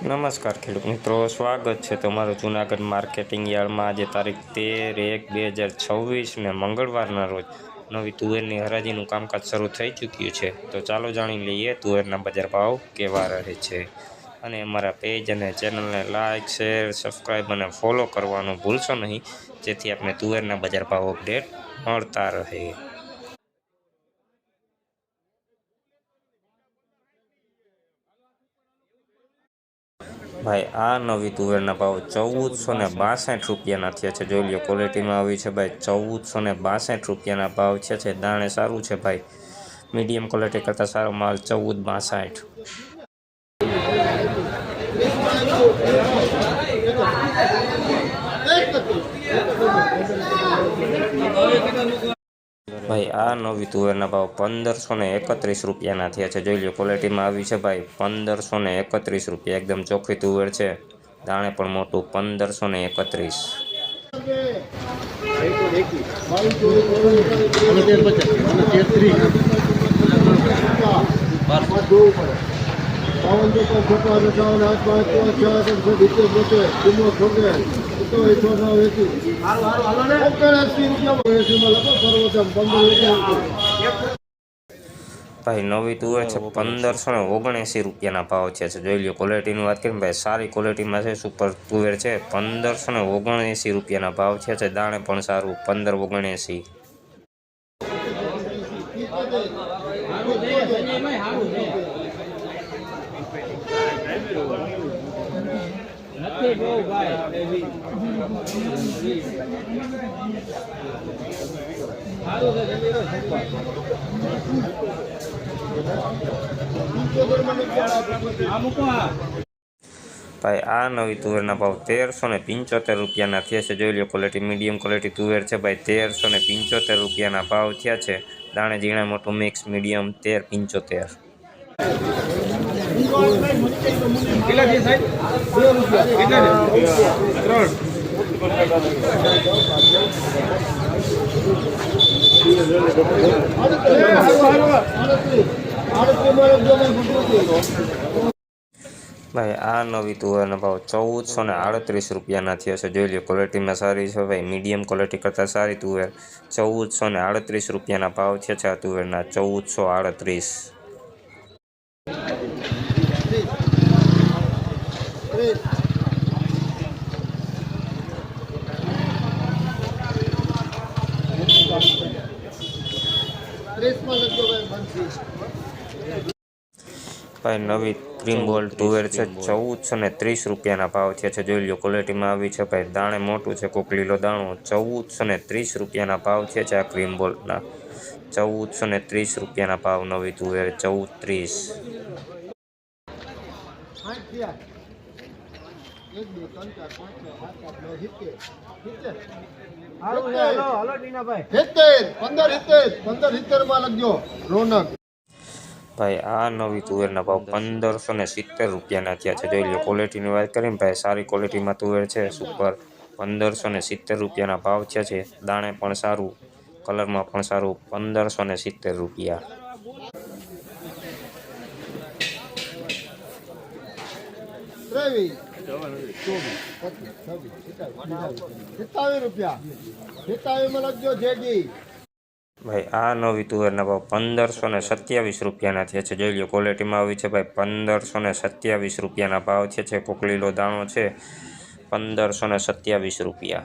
નમસ્કાર ખેડૂત મિત્રો, સ્વાગત છે તમારું જૂનાગઢ માર્કેટિંગ યાર્ડમાં. આજે તારીખ તેર એક બે હજાર છવ્વીસને મંગળવારના રોજ નવી તુવેરની હરાજીનું કામકાજ શરૂ થઈ ચૂક્યું છે. તો ચાલો જાણી લઈએ તુવેરના બજાર ભાવ કેવા રહે છે. અને અમારા પેજ અને ચેનલને લાઇક શેર, સબસ્ક્રાઈબ અને ફોલો કરવાનું ભૂલશો નહીં, જેથી આપણે તુવેરના બજાર ભાવ અપડેટ મળતા રહે. ભાઈ, આ નવી તુવેરના ભાવ ચૌદસો ને બાસઠ રૂપિયાના થયા છે. જોઈ લો ક્વોલિટીમાં આવી છે ભાઈ, ચૌદસો ને બાસઠ રૂપિયાના ભાવ છે છે. દાણે સારું છે ભાઈ. મીડિયમ ક્વોલિટી કરતાં સારો માલ ચૌદ બાસઠ. ભાઈ, આ નવી તુવેરના ભાવ પંદરસો ને એકત્રીસ રૂપિયાના થયા છે. જોઈ લો ક્વોલિટીમાં આવી છે ભાઈ, પંદરસો ને એકત્રીસ રૂપિયા. એકદમ ચોખ્ખી તુવેર છે. દાણે પણ મોટું, પંદરસો ને એકત્રીસ. બાવન ચોપન છપ્પન અઠાવન આઠ પાંચ પાંચ છ સાત સિત્તેર બોતેર ચુમ્મો છોતેર સિત્તોતેર છ એસી ઓગણ એસી રૂપિયા એસીમાં લખો સર્વોત્તમ પંદર રૂપિયા ભાઈ નવી તુવેર છે પંદરસો ને ઓગણએંસી રૂપિયાના ભાવ છે જોઈ લો ક્વોલિટીની વાત કરીને. ભાઈ સારી ક્વોલિટીમાં છે સુપર તુવેર છે પંદરસો ને ઓગણએંસી રૂપિયાના ભાવ છે છે દાણે પણ સારું પંદર ઓગણએંસી. ભાઈ, આ નવી તુવેરના ભાવ તેરસો ને પંચોતેર રૂપિયાના થયા છે. જોઈ લો ક્વોલિટી મીડિયમ ક્વોલિટી તુવેર છે ભાઈ. તેરસો ને પંચોતેર રૂપિયાના ભાવ થયા છે. દાણે ઝીણા મોટું મિક્સ મીડિયમ તેર, પંચોતેર. કેટલા છે સાહેબ કેટલા છે? ત્રણ. ભાઈ, આ નવી તુવેરનો ભાવ ચૌદસો ને આડત્રીસ રૂપિયાના થયો છે. જોઈ લો ક્વોલિટીમાં સારી છે ભાઈ. મીડિયમ ક્વોલિટી કરતાં સારી તુવેર ચૌદસો ને આડત્રીસ રૂપિયાના ભાવ છે છે આ તુવેરના ચૌદસો આડત્રીસ. ભાઈ, નવી ક્રીમ બોલ તુવેર છે ચૌદસો ને ત્રીસ રૂપિયાના ભાવ થયા છે. જોઈ લો ક્વોલિટીમાં આવી છે ભાઈ. દાણે મોટું છે, કોક લીલો દાણો. ચૌદસો ને ત્રીસ રૂપિયાના ભાવ છે છે આ ક્રીમ બોલના ચૌદસો ને ત્રીસ રૂપિયાના ભાવ નવી તુવેર, ચૌદ ત્રીસ. પંદર સિત્તેર પંદર સિત્તેરમાં લખજો, રોનક. ભાઈ, આ નવી તુવેરના ભાવ પંદરસો ને સિત્તેર રૂપિયાના થયા છે. જોઈ લો ક્વોલિટીની વાત કરીને ભાઈ, સારી ક્વોલિટીમાં તુવેર છે સુપર પંદરસો ને સિત્તેર રૂપિયાના ભાવ થયા છે. દાણે પણ સારું, કલરમાં પણ સારું, પંદરસો ને સિત્તેર રૂપિયા. રૂપિયા સિત્તાવીસમાં લખજો જેજી ભાઈ, આ નવી તુવેરના ભાવ પંદરસો ને સત્યાવીસ રૂપિયાના થયા છે. જોઈ લો ક્વોલિટીમાં આવી છે ભાઈ, પંદરસો ને સત્યાવીસ રૂપિયાના ભાવ છે છે. કોકલીલો દાણો છે, પંદરસો ને સત્યાવીસ રૂપિયા.